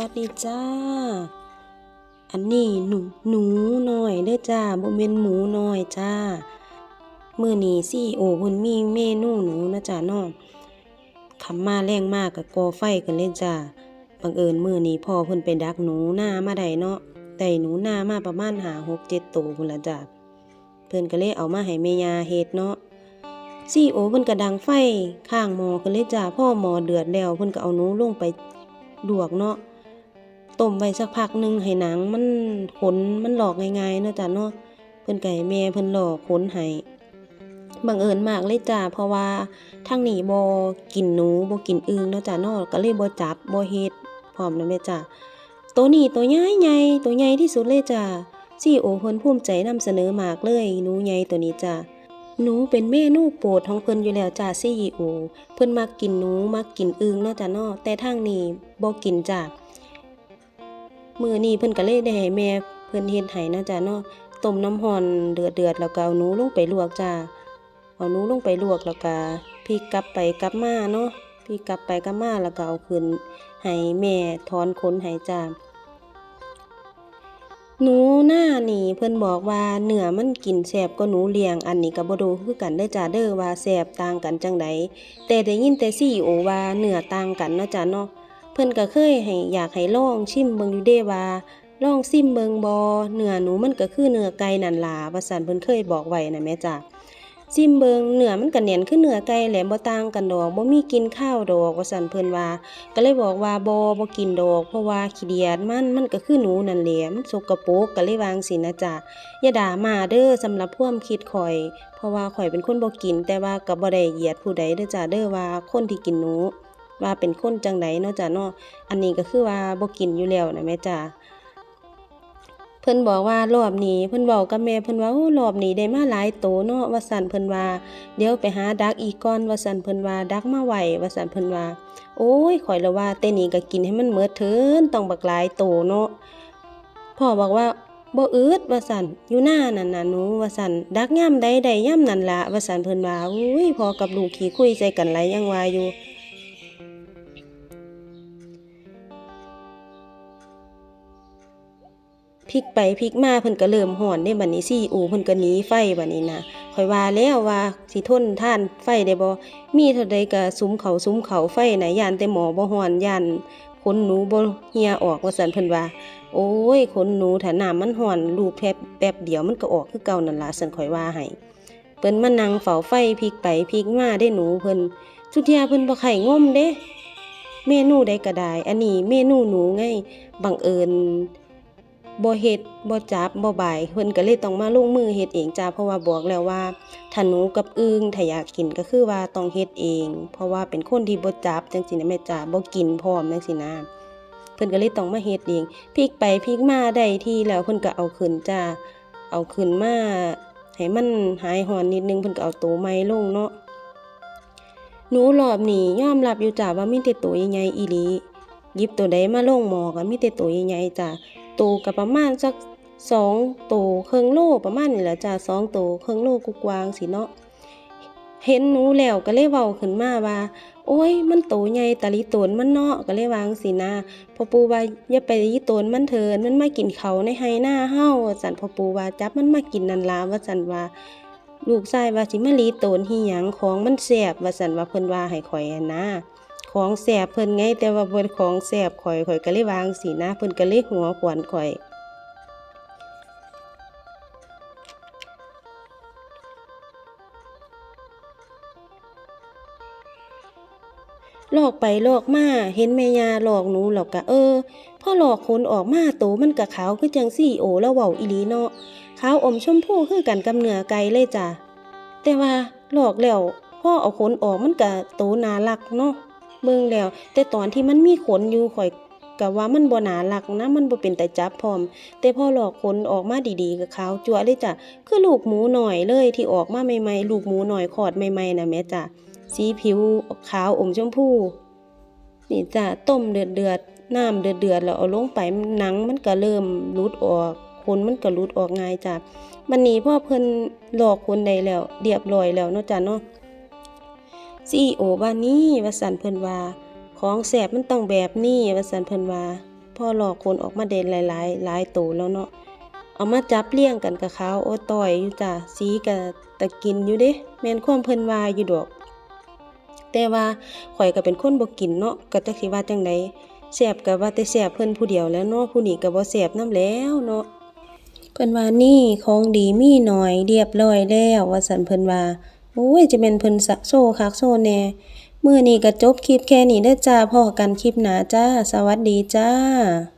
วัดดีจ้า อันนี้หนูหนูหน้อยเด้อจ้าบ่แม่นหมูหน้อยจ้ามื้อนี้ซีโอเพิ่นมีเมนูหนูนะจ้าน้องคำมาแรงมากก็ก่อไฟกันเลยจ้าบังเอิญมื้อนี้พ่อเพิ่นไปดักหนูหน้ามาได้เนาะได้หนูหน้ามาประมาณ5 6 7ตัวพุ่นละจ้าเพิ่นก็เลยเอามาให้แม่ย่าเฮ็ดเนาะซีโอเพิ่นก็ดังไฟข้างหมอขึ้นเลยจ้าพ่อหมอเดือดแล้วเพิ่นก็เอาหนูลงไปลวกเนาะ ต้มไว้สักพักหนึงให้หนังมันขนมันหลอกง่ายๆเนาะจ้าเนาะเพิ่นไก็ให้แม่เพิ่นหลอกขนให้บังเอิญมากเลยจ้าเพราะว่าทางนี้บ่กินหนูบ่กินอึงเนาะจ้าเนาะก็เลยบ่จับบ่เฮ็ดพร้อมนะแม่จ้าตัวนี้ตัวใหญ่ๆตัวใหญ่ที่สุดเลยจ้าซีโอเพิ่นภูมิใจนำเสนอมากเลยหนูใหญ่ตัวนี้จ้าหนูเป็นเมนูโปรดของเพิ่นอยู่แล้วจ้าซีอีโอเพิ่นมักกินหนูมักกินอึงเนาะจ้าเนาะแต่ทางนี้บ่กินจ้า มื้อนี้เพิ่นก็เลยได้ให้แม่เพิ่นเฮ็ดให้นาะจ้าเนาะต้มน้ำร้อนเดือดๆแล้วก็เอาหนูลงไปลวกจ้าเอาหนูลงไปลวกแล้วก็พลิกกลับไปกลับมาเนาะพลิกกลับไปกลับมาแล้วก็เอาขึ้นให้แม่ถอนขนให้จ้าหนูหน้านี่เพิ่นบอกว่าเนื้อมันกินแซ่บกว่าหนูเลี้ยงอันนี้ก็บ่รู้คือกันเด้จ้าเด้อว่าแซ่บต่างกันจังใดแต่ได้ยินแต่ซี่โอว่าเนื้อต่างกันเนาะจ้าเนาะ เพิ่นก็เคยให้อยากให้ลองชิมเบิงอยู่เด้ว่าลองซิมเบิงบ่เนื้อหนูมันก็คือเนื้อไก่นั่นล่ะว่าซั่นเพิ่นเคยบอกไว้นะแม่จ้าซิมเบิงเนื้อมันก็แน่นคือเนื้อไก่แหละบ่ต่างกันดอกบ่มีกินข้าวดอกว่าซั่นเพิ่นว่า ก็เลยบอกว่าบบ่กินดอก เพราะว่าขี้เดียดมันมันก็คือหนูนั่นแหละมันสกปรกก็เลยวางสินะจ๊ะอย่าด่ามาเด้อสำหรับควมคิดข่อย เพราะว่าข่อยเป็นคนบ่กิน แต่ว่าก็บ่ได้เหยียดผู้ใดเด้อจ้ะเด้อว่าคนที่กินหนู ว่าเป็นคนจังไดเนาะจ้ะเนาะอันนี้ก็คือว่าบ่กินอยู่แล้วนะแม่จ้ะเพิ่นบอกว่ารอบนี้เพิ่นเว้ากับแม่เพิ่นว่าโอ้รอบนี้ได้มาหลายโตเนาะว่าซั่นเพิ่นว่าเดี๋ยวไปหาดักอีกก่อนว่าซั่นเพิ่นว่าดักมาไหวว่าซั่นเพิ่นว่า โอ้ยข่อยละว่าแต่นี่ก็กินให้มันเมิดเถินต้องบักหลายโตเนาะพ่อบอกว่าบ่อืดว่าซั่นอยู่หน้านั่นน่ะหนูว่าซั่นดักย่ำใดใดย่ำนั่นละว่าซั่นเพิ่นว่าอุ้ยพอกับลูกขี้คุยใจกันหลายยังว่าอยู่ ลิกไปพลิกมาเพิ่นก็เริ่มฮ้อนเด้บัดนี้ซี่อูเพิ่นก็หนีไฟบัดนี้นะข่อยว่าแล้วว่าสิทนท่านไฟได้บ่มีเท่าใดก็สุมเขาสุมเขาไฟน่ะย่านแต่หมอบ่ฮ้อนย่านขนหนูบ่เหี่ยออกว่าซั่นเพิ่นว่า โอ้ยขนหนูถ้าน้ามันฮ้อนลูกแป๊บแป๊บเดียวมันก็ออกคือเก่านั่นล่ะซั่นข่อยว่าให้เพิ่นมานั่งเฝ้าไฟพลิกไปพลิกมาได้หนูเพิ่นสุดที่ยเพิ่นบ่ไข่งมเด้เมนูใดก็ได้ อันนี้เมนูหนูไงบังเอิญ บ่เฮ็ดบ่จับบ่บายเพิ่นก็เลยต้องมาลงมือเฮ็ดเองจ้าเพราะว่าบอกแล้วว่าถ้าหนูกับอึ่งถ้าอยากกินก็คือว่าต้องเฮ็ดเอง เพราะว่าเป็นคนที่บ่จับจังซี่นะแม่จ้าบ่กินพร้อมจังซี่นะเพิ่นก็เลยต้องมาเฮ็ดเองพลิกไปพลิกมาได้ที่แล้วเพิ่นก็เอาขึ้นจ้าเอาขึ้นมาให้มันหายร้อนนิดนึงเพิ่นก็เอาตัวใหม่ลงเนาะหนูรอบนี้ยอมรับอยู่จ้าว่ามีแต่ตัวใหญ่ๆอีหลีหยิบตัวใดมาลงหมอก็มีแต่ตัวใหญ่ๆจ้า ตกับประมาณสักสองตูครึ่งโลประมาณนี่แหละจ้ะสองตูครึ่งโลกุกวางสิเนาะเห็นหนูแล้วก็เลยเว้าขึ้นมาว่า โอ้ย มันโตใหญ่ตะลิตนมันเนาะก็เลยวาจั่งสินะพ่อปู่ว่าอย่าไปลิตนมันเถินมันมากินเขาในไห้หน้าเฮาว่าซั่นพ่อปู่ว่าจับมันมากินนันล่ะว่าซั่นว่าลูกชายว่าสิมาลีตนหิหยังของมันแซ่บว่าซั่นว่าเพิ่นว่าให้ข่อยอะนะ ของแสบเพิ่นไงแต่ว่าบนของแสบข่อยข่อยก็เลยวางสีนะเพิ่นก็เลยหัวขวนข่อยหลอกไปหลอกมา เห็นแม่ยาหลอกหนูหลอกกะเออพ่อหลอกคนออกมาโตมันกะขาวคือจังซี่โอแล้วเว้าอีลีเนาะขาวอมชมพู่คือกันกับเนื้อไก่เลยจ้ะแต่ว่าหลอกแล้วพ่อเอาขนออกมันกะโตน่ารักเนาะ เบิ่งแล้ว แต่ตอนที่มันมีขนอยู่ข่อยก็ว่ามันบ่น่ารักนะมันบ่เป็นแตาจับพร้อม แต่พอหลอกขนออกมาดีๆก็ขาวจั่วเลยจ้ะคือลูกหมูหน่อยเลยที่ออกมาใหม่ๆ ลูกหมูหน่อยคลอดใหม่ๆนะแม่จ้ะสีผิวขาวอมชมพูนี่จ้ะต้มเดือดๆน้ำเดือดๆแล้วเอาลงไปหนังมันก็เริ่มหลุดออกขนมันก็หลุดออกง่ายจ้ะบัดนี้พ่อเพิ่นหลอกคนได้แล้วเรียบร้อยแล้วเนาะจ้ะเนาะ ซีโอว่านี่วสันเพิ่นว่าของแสบมันต้องแบบนี้วสันเพิ่นว่าพ่อหลอกคนออกมาเด่นหลายๆหลายโตแล้วเนาะเอามาจับเลี้ยงกันกับเขาโอต้อยอยู่จ้ะสีก็ตะกินอยู่เด้แม่นความเพิ่นว่าอยู่ดอก แต่ว่าข่อยก็เป็นคนบ่กินเนาะก็จักสิว่าจังไดแซ่บก็ว่าแต่แซ่บเพิ่นผู้เดียวแล้วเนาะผู้นี้ก็บ่แซ่บนำแล้วเนาะเพิ่นว่านี่ของดีมีหน่อยเรียบร้อยแล้วว่าซั่นเพิ่นว่า โอ้ยจะเป็นเพิ่นสะโซคักโซแน่มื้อนี้ก็จบคลิปแค่นี้เด้อจ้าพอกันคลิปหนาจ้า สวัสดีจ้า